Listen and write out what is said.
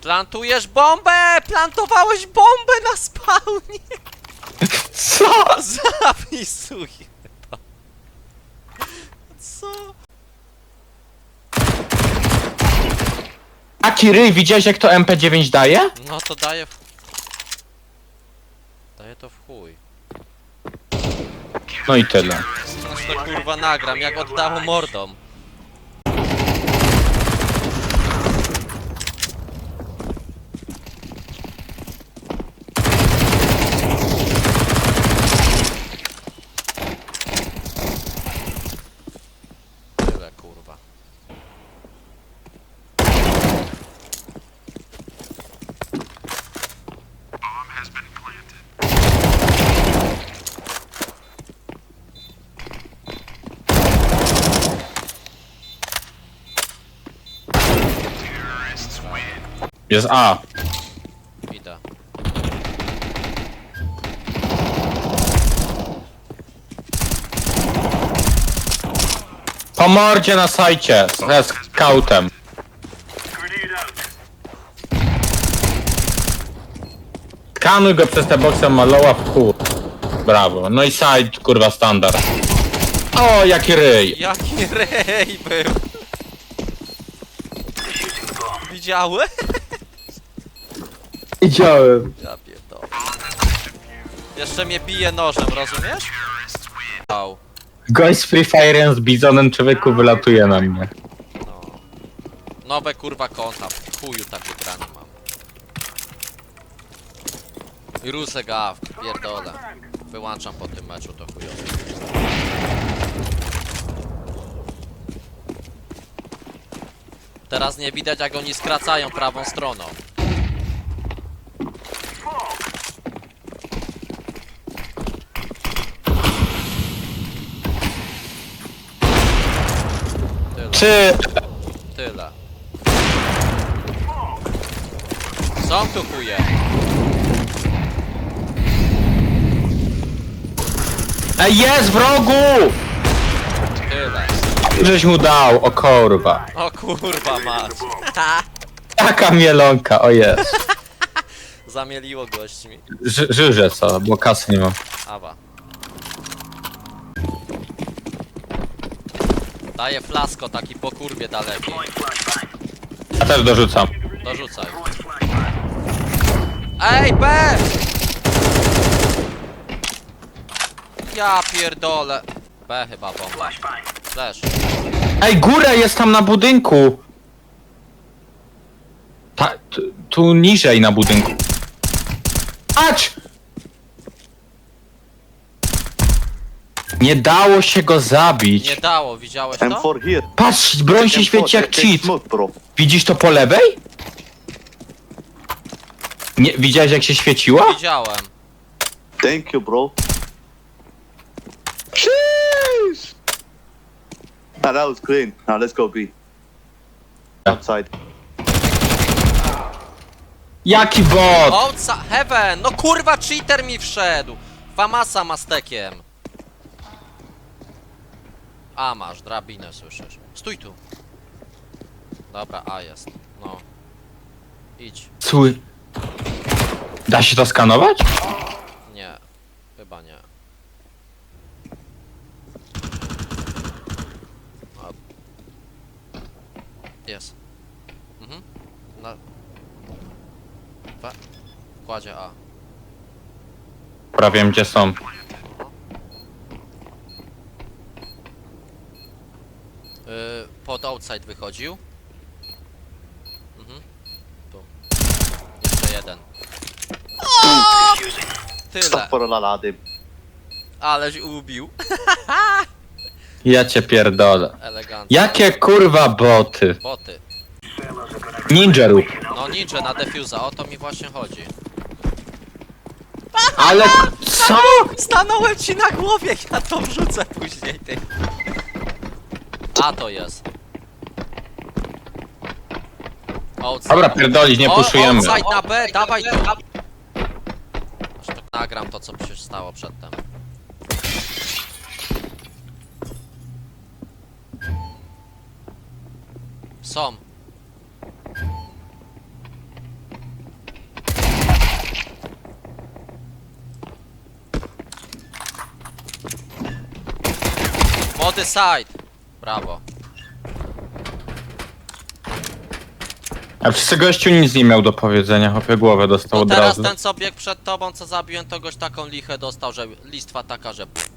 Plantujesz bombę! Plantowałeś bombę na spawnie! Co? Zapisuję to. Co? Taki ryj, widziałeś jak to MP9 daje? No to daje w... Daje to w chuj. No i tyle. Znaczy to kurwa nagram, jak oddało mordą. Tyle kurwa. Jest A. Idę. Po mordzie na sajcie, ze scoutem. Skanuj go przez te boksy maloła w kur... Brawo. No i side, kurwa, standard. O, jaki ryj. Jaki rej był! Widziałeś? Widziałem. Ja pierdolę. Jeszcze mnie bije nożem, rozumiesz? Au. Gość z Free Fire z bizonem człowieku wylatuje na mnie. No. Nowe kurwa konta. W chuju takie granie mam. I Rusek AF, pierdolę. Wyłączam po tym meczu to chujowo. Teraz nie widać jak oni skracają prawą stroną. Czy... Tyle. Są tu chuje. Ej, jest w rogu! Tyle. Żeś mu dał, o kurwa. O kurwa mać. Taka mielonka, o jest. Zamieliło gośćmi. Ży- Żyżę co, bo kasy nie mam. Awa. Daję flasko taki po kurwie daleki. Ja też dorzucam. Dorzucaj. Ej, B! Ja pierdolę. B chyba bomba. Flash. Ej, góra jest tam na budynku! Ta, tu, tu niżej na budynku. Patrz! Nie dało się go zabić. Nie dało, widziałeś to? M4 here. Patrz, broń się M4, świeci jak cheat. Bro. Widzisz to po lewej? Nie, widziałeś jak się świeciło? Widziałem. Thank you, bro. Sheesh! Ah, that was clean. Now let's go B. Outside. Jaki bot! Outside, heaven! No kurwa, cheater mi wszedł! Famasa mastekiem. A, masz, drabinę słyszysz. Stój tu. Dobra, A jest. No. Idź. Sły... Da się to skanować? Nie. Chyba nie. A. Jest. Mhm. Na... We. Kładzie A. Dobra, wiem gdzie są. Pod outside wychodził. Mhm. Tu. Jeszcze jeden. Tyle. Astaghfirullahaladzim. Aleś ubił. Ja cię pierdolę. Elegancko. Jakie kurwa boty? Boty. Ninja rób. No ninja na defuza, o to mi właśnie chodzi. Ale co? Stanąłem ci na głowie, ja to wrzucę później, ty. A to jest. Outside. Dobra, pierdolić, nie O, puszujemy. Outside na B, dawaj. Aż Nagram to, co się stało przedtem. Są. Młody side. Brawo. A wszyscy gościu nic nie miał do powiedzenia, chłopie głowę dostał No od teraz razu. ten co biegł przed tobą, co zabiłem, to goś taką lichę dostał, że listwa taka, że pff,